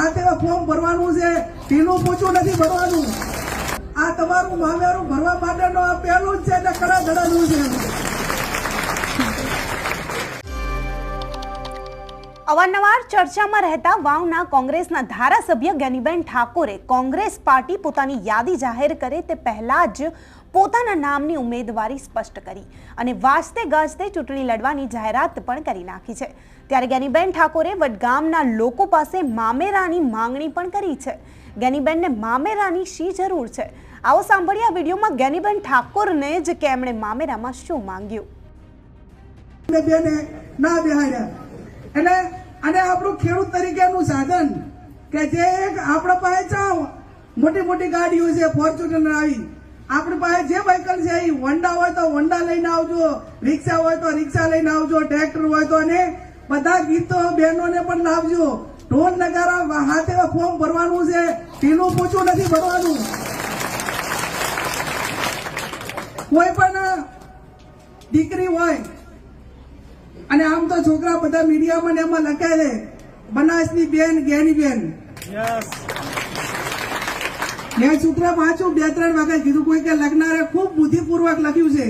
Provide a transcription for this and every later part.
હાથે ફોર્મ ભરવાનું છે ઢીલું પૂછું નથી ભરવાનું. આ તમારું મામેરું ભરવા માટેનો આ પહેલું જ છે એટલે કડા ધડાનું છે. અવારનવાર ચર્ચામાં રહેતા વાવના કોંગ્રેસના ધારાસભ્ય જ્ઞાનીબેન ઠાકોરે કોંગ્રેસ પાર્ટી પોતાની યાદી જાહેર કરે તે પહેલા જ પોતાના નામની ઉમેદવારી સ્પષ્ટ કરી અને વાસ્તે ગાજતે ચૂંટણી લડવાની જાહેરાત પણ કરી નાખી છે. ત્યારે જ્ઞાનીબેન ઠાકોરે વડગામના લોકો પાસે મામેરાની માંગણી પણ કરી છે. જ્ઞાનીબેનને મામેરાની શી જરૂર છે? આવો સાંભળીએ આ વિડીયોમાં જ્ઞાનીબેન ઠાકોરને જ કે એમણે મામેરામાં શું માંગ્યું? ને અને આપણું ખેડૂત તરીકેનું સાધન કે જે એક પાસે ચાવ મોટી મોટી ગાડીઓ છે ફોર્ચ્યુનર આવી. આપણી પાસે જે વ્હીકલ છે એ હોન્ડા હોય તો હોન્ડા લઈને આવજો રિક્ષા હોય તો રિક્ષા લઈને આવજો ટ્રેક્ટર હોય તો અને બધા ગીતો બહેનોને પણ લાવજો. ઢોલ નગારા હાથે ફોર્મ ભરવાનું છે. ઢીલું પૂછું નથી ભરવાનું. કોઈ પણ દીકરી હોય, અને આમ તો છોકરા બધા મીડિયામાં ને એમાં લખે છે બનાસની બેન, ગેની બેન. મેં સૂત્ર વાંચું બે ત્રણ વખત કીધું કોઈ કે લખનારે ખૂબ બુદ્ધિપૂર્વક લખ્યું છે.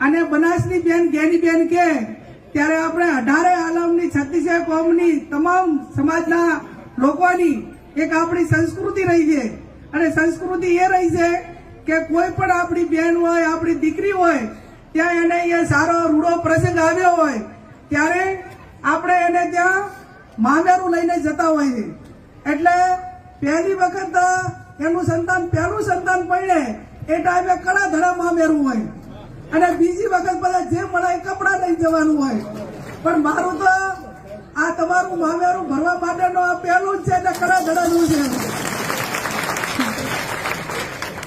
અને બનાસની બેન ગેની બેન કે, ત્યારે આપણે અઢારે આલમની છત્તીસે કોમની તમામ સમાજના લોકોની એક આપણી સંસ્કૃતિ રહી છે. અને સંસ્કૃતિ એ રહી છે કે કોઈ પણ આપણી બેન હોય, આપણી દીકરી હોય, ત્યાં એને અહીંયા સારો રૂડો પ્રસંગ આવ્યો હોય, ત્યારે આપણે એને ત્યાં માંગેરું લઈને જતા છે. એટલે પહેલી વખત એનું સંતાન પહેલું સંતાન પડે એ ટાઈમે કડા ધડા મામેરું હોય. અને બીજી વખત બધા જે મળે એ કપડા લઈ જવાનું હોય. પણ મારું તો આ તમારું મામેરું ભરવા માટેનો આ પહેલું જ છે એટલે કડા ધડાનું છે.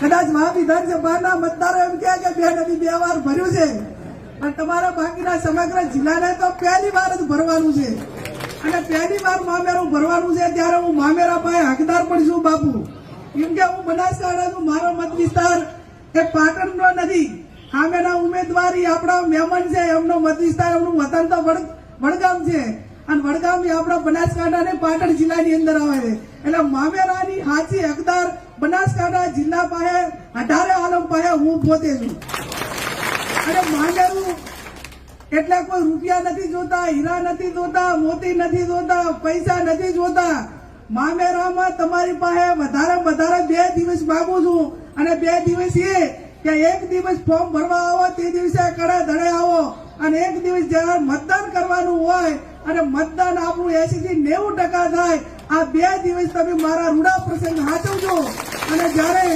કદાચ મહા વિધાનસભાના મતદારો એમ કહે કે બે નદી બે વાર ભર્યું છે. પણ તમારા બાકીના સમગ્ર જિલ્લાને તો પહેલી વાર જ ભરવાનું છે. અને પહેલી વાર મામેરું ભરવાનું છે ત્યારે હું મામેરા પાસે હકદાર પણ છું બાપુ. કેમ કે હું બનાસકાંઠા છું મારો મત વિસ્તાર એ પાટણનો નથી. સામેના ઉમેદવારી આપણા મહેમાન છે, એમનો મત વિસ્તાર, એમનું વતન તો વડ- વડગામ છે. અને વડગામ એ આપણા બનાસકાંઠા ને પાટણ જિલ્લાની અંદર આવે છે. એટલે મામેરાની હાચી હકદાર બનાસકાંઠા જિલ્લા પાસે, અઢારે આલમ પાસે હું પોતે છું. અને મામેરું એટલે કોઈ રૂપિયા નથી જોતા, હીરા નથી જોતા, મોતી નથી જોતા, પૈસા નથી જોતા. મામેરામાં તમારી પાસે વધારે વધારે બે દિવસ માંગુ છું. અને બે દિવસ એ કે એક દિવસ ફોર્મ ભરવા આવો, તે દિવસે કડા ધડે આવો. અને એક દિવસ જ્યારે મતદાન કરવાનું હોય અને મતદાન આપણું એસી થી નેવું ટકા થાય, આ બે દિવસ તમે મારા રૂડા પ્રસંગ સાચવજો અને જ્યારે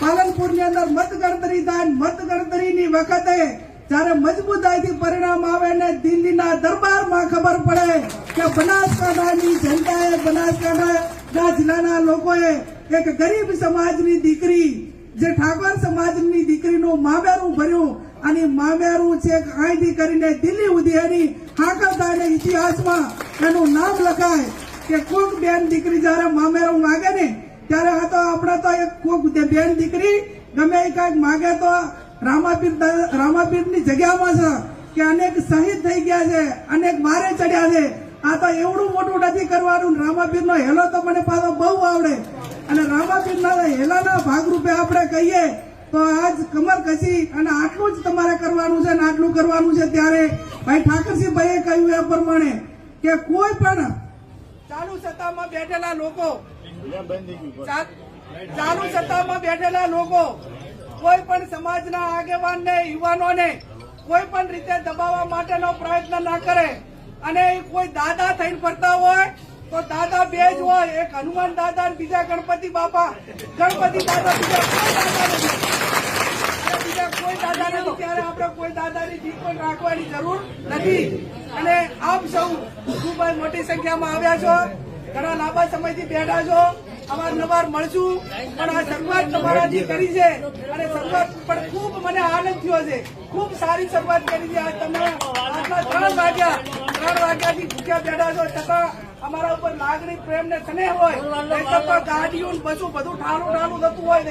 પાલનપુરની અંદર મતગણતરી થાય મતગણતરીની વખતે જ્યારે મજબૂતાઈથી પરિણામ આવે ને દિલ્હીના દરબારમાં ખબર પડે. કે બનાસકાંઠાની જનતાએ બનાસકાંઠાના જિલ્લાના લોકોએ એક ગરીબ સમાજની દીકરી, જે ઠાકોર સમાજની દીકરીનું મામેરું ભર્યું, અને મામેરું છે અહીંથી કરીને દિલ્હી સુધી એની ઇતિહાસમાં એનું નામ લખાય કે કોક બેન દીકરી જ્યારે મામેરું માગે ને, ત્યારે આ તો આપણે તો એક કોક બેન દીકરી, ગમે એ કાંઈક માગે તો રામાપીર રામાપીરની જગ્યામાં છે, કે અનેક શહીદ થઈ ગયા છે, અનેક મારે ચડ્યા છે આ તો એવડું મોટું નથી કરવાનું. રામાપીરનો હેલો તો મને પાછો બહુ આવડે. અને રામાબીરના હેલાના ભાગરૂપે આપણે કહીએ તો આજ કમર કસી અને આટલું જ તમારે કરવાનું છે અને આટલું કરવાનું છે ત્યારે ભાઈ ઠાકરસિંહભાઈએ કહ્યું એ પ્રમાણે કે કોઈ પણ ચાલુ સત્તામાં બેઠેલા લોકો ચાલુ સત્તામાં બેઠેલા લોકો કોઈ પણ સમાજના આગેવાનને યુવાનોને કોઈ પણ રીતે દબાવવા માટેનો પ્રયત્ન ના કરે. અને કોઈ દાદા થઈને ફરતા હોય, તો દાદા બે જ હોય. એક હનુમાન દાદા બીજા ગણપતિ બાપા. ગણપતિ દાદા, બીજા કોઈ દાદા નથી. ત્યારે આપણે કોઈ દાદાની જીત પણ રાખવાની જરૂર નથી. અને આપ સૌ ખૂબ મોટી સંખ્યામાં આવ્યા છો. ઘણા લાંબા સમયથી બેઠા છો. અવારનવાર મળશું. પણ આ શરૂઆત તમારાથી કરી છે, અને શરૂઆત પણ ખૂબ મને આનંદ થયો છે. ખૂબ સારી શરૂઆત કરી છે. આજ તમે આટલા ત્રણ વાગ્યા ત્રણ વાગ્યાથી ભૂખ્યા બેઠા છો છતાં અમારા ઉપર લાગણી પ્રેમ ને સ્નેહ હોય નહીંતર છતાં ગાડીઓ ને બસું બધું ઠાલું ઠાલું થતું હોય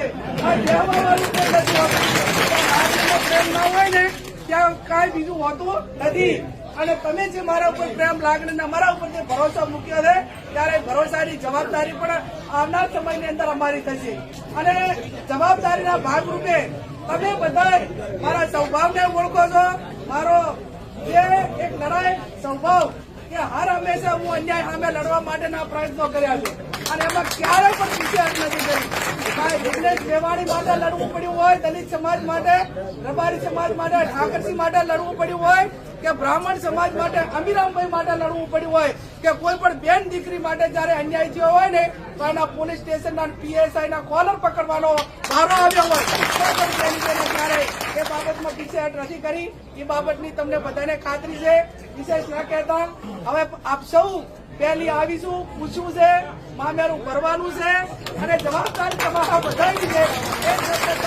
લાગણીનો પ્રેમ ના હોય ને ત્યાં કાંઈ બીજું હોતું નથી. અને તમે જે મારા ઉપર પ્રેમ લાગણી અમારા મારા ઉપર જે ભરોસો મૂક્યો છે ત્યારે ભરોસાની જવાબદારી પણ આવનાર સમયની અંદર અમારી થશે. અને જવાબદારીના ભાગરૂપે તમે બધા મારા સ્વભાવને ઓળખો છો. મારો જે એક લડાઈ સ્વભાવ કે હર હંમેશા હું અન્યાય સામે લડવા માટેના પ્રયત્નો કર્યા છે. અને એમાં ક્યારેય પણ પીછેહટ નથી કરી. કાંઈ બિઝનેસ વેવાણી માટે લડવું પડ્યું હોય, દલિત સમાજ માટે, રબારી સમાજ માટે ઠાકરસિંહ માટે લડવું પડ્યું હોય કે બ્રાહ્મણ સમાજ માટે, અમીરામભાઈ માટે લડવું પડ્યું હોય કે કોઈ પણ બેન દીકરી માટે જયારે અન્યાય થયો હોય ને, તો એના પોલીસ સ્ટેશનના પીએસઆઈ ના કોલર પકડવાનો ભારો આવ્યો હોય. એ બાબતમાં પીછેહટ નથી કરી, એ બાબતની તમને બધાને ખાતરી છે. વિશેષ ના કહેતા. હવે આપ સૌ પહેલી આવીશું, પૂછવું છે, મામેરું ભરવાનું છે, અને જવાબદારી તમારા બધાની છે. એ શબ્દ